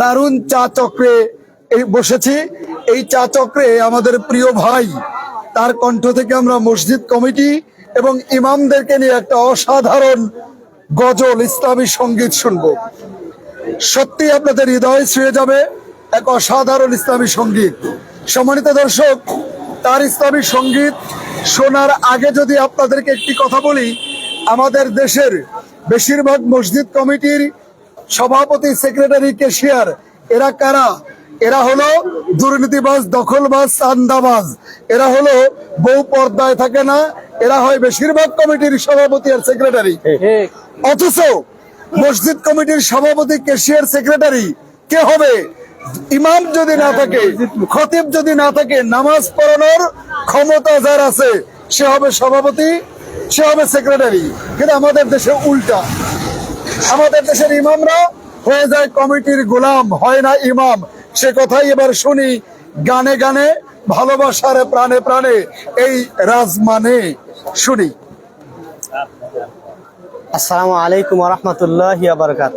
দারুণ চা চক্রে বসেছি। এই চা চক্রে আমাদের প্রিয় ভাই, তার কণ্ঠ থেকে আমরা মসজিদ কমিটি এবং ইমামদেরকে নিয়ে একটা অসাধারণ গজল ইসলামী সংগীত শুনব। সত্যি আপনাদের হৃদয় ছুঁয়ে যাবে এক অসাধারণ ইসলামী সংগীত। সম্মানিত দর্শক, তার ইসলামী সংগীত শোনার আগে যদি আপনাদেরকে একটি কথা বলি, আমাদের দেশের বেশিরভাগ মসজিদ কমিটির সভাপতি সেক্রেটারি কেশিয়ার এরা কারা? এরা হলো দুর্নীতিবাজ দখলবাজ চান্দাবাজ। এরা হলো বউ পর্দায় থাকে না এরা হয় বেশিরভাগ কমিটির সভাপতি আর সেক্রেটারি অথচ মসজিদ কমিটির সভাপতি কেশিয়ার সেক্রেটারি কে হবে? ইমাম যদি না থাকে খতিব যদি না থাকে নামাজ পড়ানোর ক্ষমতা যার আছে সে হবে সভাপতি সে হবে সেক্রেটারি কিন্তু আমাদের দেশে উল্টা। আমাদের দেশের ইমামরা হয়ে যায় কমিটির গোলাম, হয় না ইমাম। সে কথাই এবার শুনি গানে গানে, ভালোবাসার প্রাণে প্রাণে, এই রাজমানে শুনি। আসসালামু আলাইকুম রহমতুল্লাহ বারকাত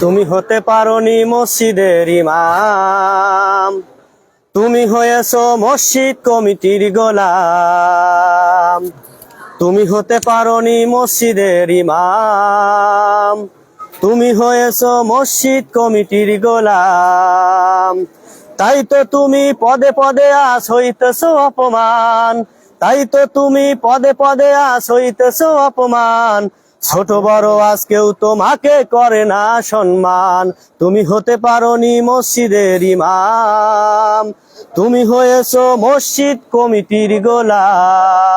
তুমি হতে পারোনি মসজিদের ইমাম। তুমি হয়েছ মসজিদ কমিটির গোলাম। তুমি হতে পারোনি মসজিদের ইমাম। তুমি হয়েছ মসজিদ কমিটির গোলাম। তাই তো তুমি পদে পদে আস হইতেছো অপমান। তাই তো তুমি পদে পদে আস হইতেছো অপমান। ছোট বড় আজ কেউ তোমাকে করে না সম্মান। তুমি হতে পারোনি মসজিদের ইমাম। তুমি হয়েছ মসজিদ কমিটির গোলাম।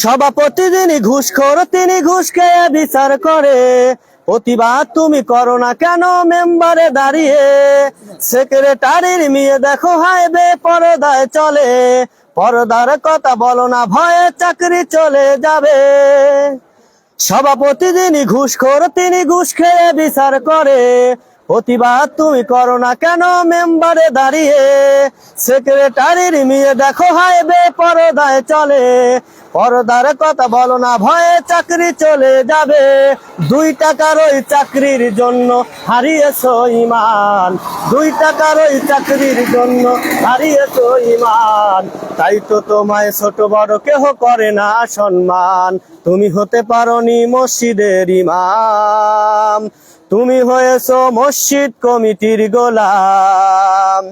সভাপতি যিনি ঘুষখোর তিনি ঘুষ খেয়ে বিচার করে। প্রতিবাদ তুমি করো না কেন মেম্বারে দাঁড়িয়ে? সেক্রেটারির মেয়ে দেখো হাইবে পরদায় চলে। পরদার কথা বলো না, ভয়ে চাকরি চলে যাবে। সভাপতি যিনি ঘুষখোর তিনি ঘুষ খেয়ে বিচার করে। প্রতিবাদ তুমি করো না কেন মেম্বারে দাঁড়িয়ে? সেক্রেটারির মেয়ে দেখো হাইবে পরদায় চলে। পরদার কথা বলো না, ভয়ে চাকরি চলে যাবে। দুই টাকার ওই চাকরির জন্য হারিয়েছো ইমান। দুই টাকার ওই চাকরির জন্য হারিয়েছো ইমান। তাই তো তোমায় ছোট বড় কেহ করে না সম্মান। তুমি হতে পারো নি মসজিদের ইমাম। তুমি হয়েছ মসজিদ কমিটির গোলাম।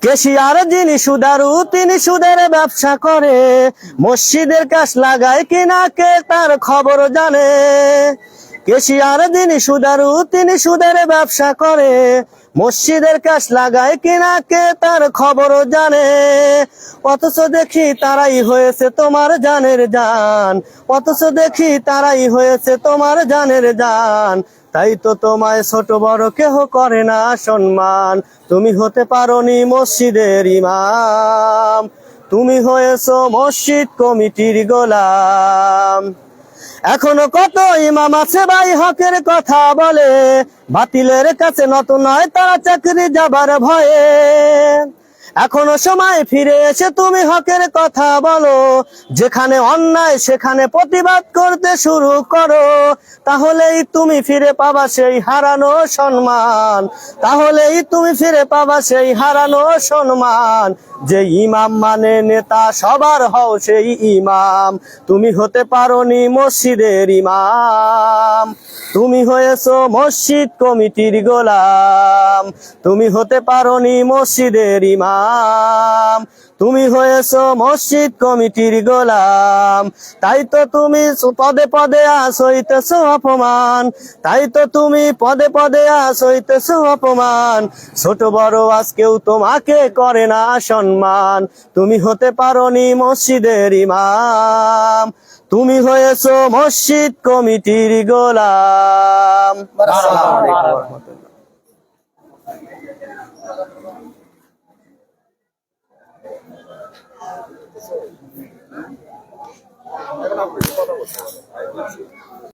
কেশিয়ার যিনি সুদারু, তিনি সুদের ব্যবসা করে। মসজিদের কাজ লাগায় কিনা কে তার খবর জানে। কেশিয়ার যিনি সুদারু, তিনি সুদের ব্যবসা করে। মসজিদের কাজ লাগায় কিনা কে তার খবর জানে? অথচ দেখি তারাই হয়েছে তোমার জানের জান। অথচ দেখি তারাই হয়েছে তোমার জানের জান। তাই তো তোমায় ছোট বড় কেহ করে না সম্মান। তুমি হতে পারোনি মসজিদের ইমাম। তুমি হয়েছো মসজিদ কমিটির গোলাম। এখনও কত ইমাম আছে ভাই হকের কথা বলে? বাতিলের কাছে নত নয়, তারা চাকরি যাবার ভয়ে। এখনও সময় ফিরে এসে তুমি হকের কথা বলো। যেখানে অন্যায়, সেখানে প্রতিবাদ করতে শুরু করো। তাহলেই তুমি ফিরে পাবা সেই হারানো সম্মান। তাহলেই তুমি ফিরে পাবা সেই হারানো সম্মান। যে ইমাম মানে নেতা, সবার হও সেই ইমাম। তুমি হতে পারো নি মসজিদের ইমাম। তুমি হয়েছো মসজিদ কমিটির গোলাম। তুমি হতে পারো নি মসজিদের ইমাম। তুমি হয়েছো মসজিদ কমিটির গোলাম। তাই তো তুমি পদে পদে আস হইতেছো অপমান। তাই তো তুমি পদে পদে আস হইতেছো অপমান। ছোট বড় আজ কেউ তোমাকে করে না সম্মান। তুমি হতে পারোনি মসজিদের ইমাম। তুমি হয়েছো মসজিদ কমিটির গোলাম। horrible. I appreciate it.